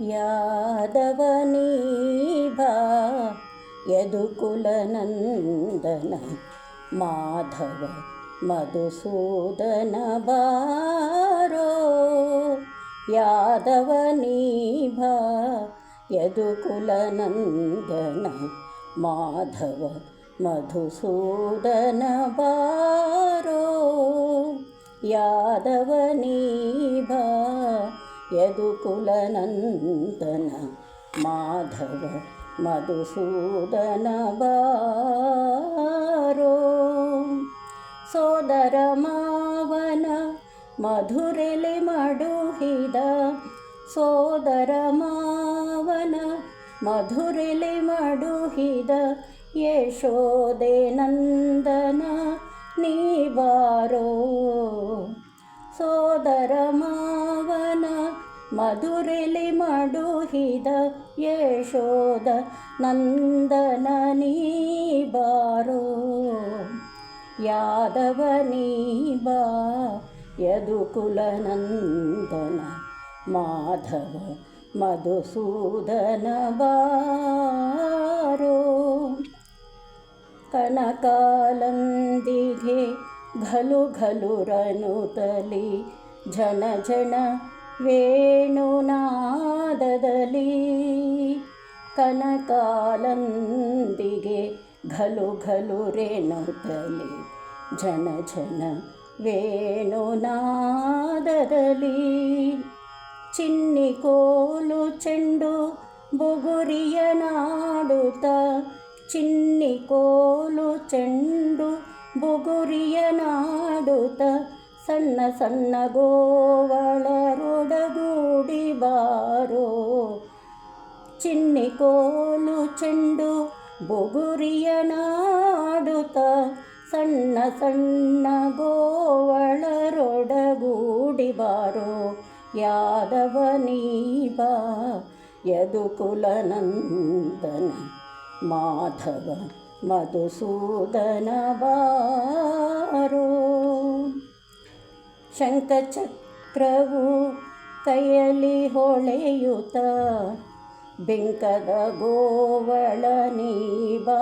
ಯಾದವನೀಭಾ ಯದುಕುಲನಂದನ ಮಾಧವ ಮಧುಸೂದನ ಬಾರೋ ಯಾದವನೀಭಾ ಯದುಕುಲನಂದನ ಮಾಧವ ಮಧುಸೂದನ ಬಾರೋ ಯಾದವನೀಭಾ ಯದುಕುಲನಂದನ ಮಾಧವ ಮಧುಸೂದನ ಬಾರೋ. ಸೋದರ ಮಾವನ ಮಧುರೆಲೆ ಮಡುಹಿದ ಸೋದರ ಮಾವನ ಮಧುರೆಲೆ ಮಡುಹಿದ ಯಶೋದೆ ನಂದನ ನೀ ಬಾರೋ ಸೋದರ ಮಾವನ ಮಧುರೆಲಿ ಮಡುಹಿದ ಯಶೋದ ನಂದನ ನೀ ಬಾರೋ. ಯಾದವ ನೀ ಬಾ ಯದುಕುಲನಂದನ ಮಾಧವ ಮಧುಸೂದನ ಬಾರೋ. ಕನಕಾಲಂದಿಗೆ ಘಲು ಘಲು ರನುತಲಿ ಜನ ಝಣ ವೇಣುನಾದದಲ್ಲಿ ಕನಕಾಲಂದಿಗೆ ಘಲು ಘಲು ರೇಣುತಲಿ ಜನ ಜನ ವೇಣುನಾದದಲ್ಲಿ ಚಿನ್ನಿ ಕೋಲು ಚೆಂಡು ಬುಗುರಿಯ ನಾಡುತ್ತ ಚಿನ್ನಿ ಕೋಲು ಚೆಂಡು ಬುಗುರಿಯ ನಾಡುತ್ತ ಸಣ್ಣ ಸಣ್ಣ ಗೋವಳರೊಡಗೂಡಿ ಬಾರೋ ಚಿನ್ನಿ ಕೋಲು ಚೆಂಡು ಬುಗುರಿಯ ನಾಡುತ್ತ ಸಣ್ಣ ಸಣ್ಣ ಗೋವಳರೊಡಗೂಡಿ ಬಾರೋ ಯಾದವ ನೀವ ಯದುಕುಲನಂದನ ಮಾಧವ ಮಧುಸೂದನ ಬಾರೋ ಶಂಖಚಕ್ರವು ಕೈಯಲ್ಲಿ ಹೊಳೆಯುತ್ತ ಬೆಂಕದ ಗೋವಳ ನೀಬಾರೋ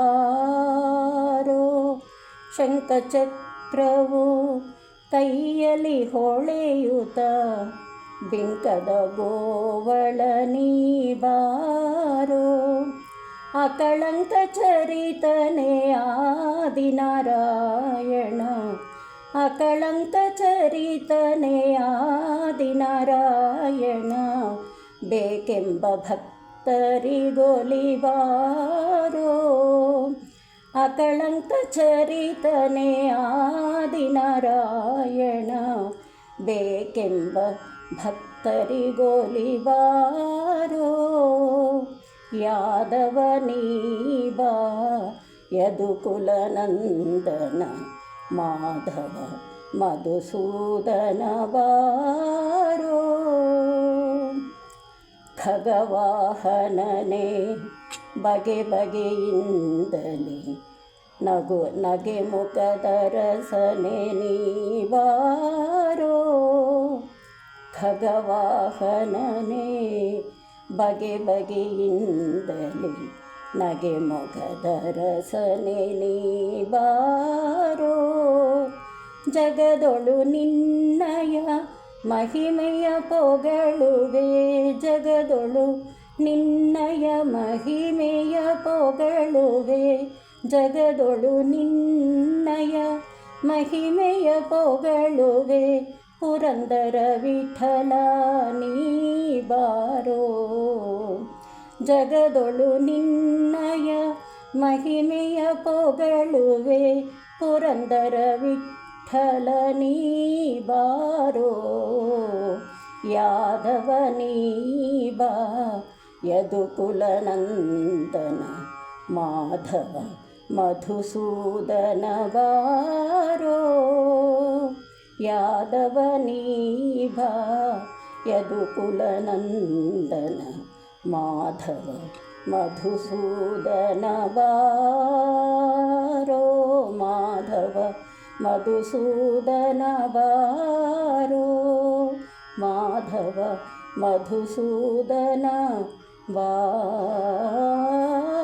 ಶಂಖಚಕ್ರವು ಕೈಯಲ್ಲಿ ಹೊಳೆಯುತ್ತ ಬೆಂಕದ ಗೋವಳ ನೀಬಾರೋ ಅಕಳಂಕ ಚರಿತನೆ ಆದಿನಾರಾಯಣ ಅಕಳಂಕ ಚರಿತನೆ ಆದಿನಾರಾಯಣ ಬೇಕೆಂಬ ಭಕ್ತರಿಗೊಲಿವಾರೋ. ಅಕಳಂಕ ಚರಿತನೆ ಆದಿನಾರಾಯಣ ಬೇಕೆಂಬ ಭಕ್ತರಿಗೊಲಿವಾರೋ. ಯಾದವ ನೀಬಾ ಯದುಕುಲನಂದನ ಮಾಧವ ಮಧುಸೂದನ ಬಾರೋ ಖಗವಾಹನನೆ ಬಗೆ ಬಗೆಯಿಂದಲೇ ನಗು ನಗೆ ಮುಖದ ರಸನೆ ನೀವಾರೋ ಖಗವಾಹನನೆ ಬಗೆ ಬಗೆಯಿಂದಲೇ ನಗೆ ಮೊಗದ ರಸನೆ ನೀವಾರೋ ಜಗದೊಳು ನಿನ್ನಯ ಮಹಿಮೆಯ ಪೊಗಳುವೆ. ಜಗದೊಳು ನಿನ್ನಯ ಮಹಿಮೆಯ ಪೊಗಳುವೆ. ಜಗದೊಳು ನಿನ್ನಯ ಮಹಿಮೆಯ ಪೊಗಳುವೆ. ಪುರಂದರ ವಿಠಲ ನೀ ಬಾರೋ. ಜಗದೊಳು ನಿನ್ನಯ ಮಹಿಮೆಯ ಪೊಗಳುವೆ. ಪುರಂದರ ವಿಠಲ ನೀ ಬಾರೋ, ಯಾದವ ನೀ ಬಾ, ಯದುಕುಲನಂದನ ಮಾಧವ ಮಧುಸೂದನ ಬಾರೋ, ಯಾದವ ನೀ ಬಾ, ಯದುಕುಲನಂದನ ಮಾಧವ ಮಧುಸೂದನ ಬಾರೋ, ಮಾಧವ ಮಧುಸೂದನ ಬಾರೋ ಮಾಧವ ಮಾಧವ ಮಧುಸೂದನ ಬಾರೋ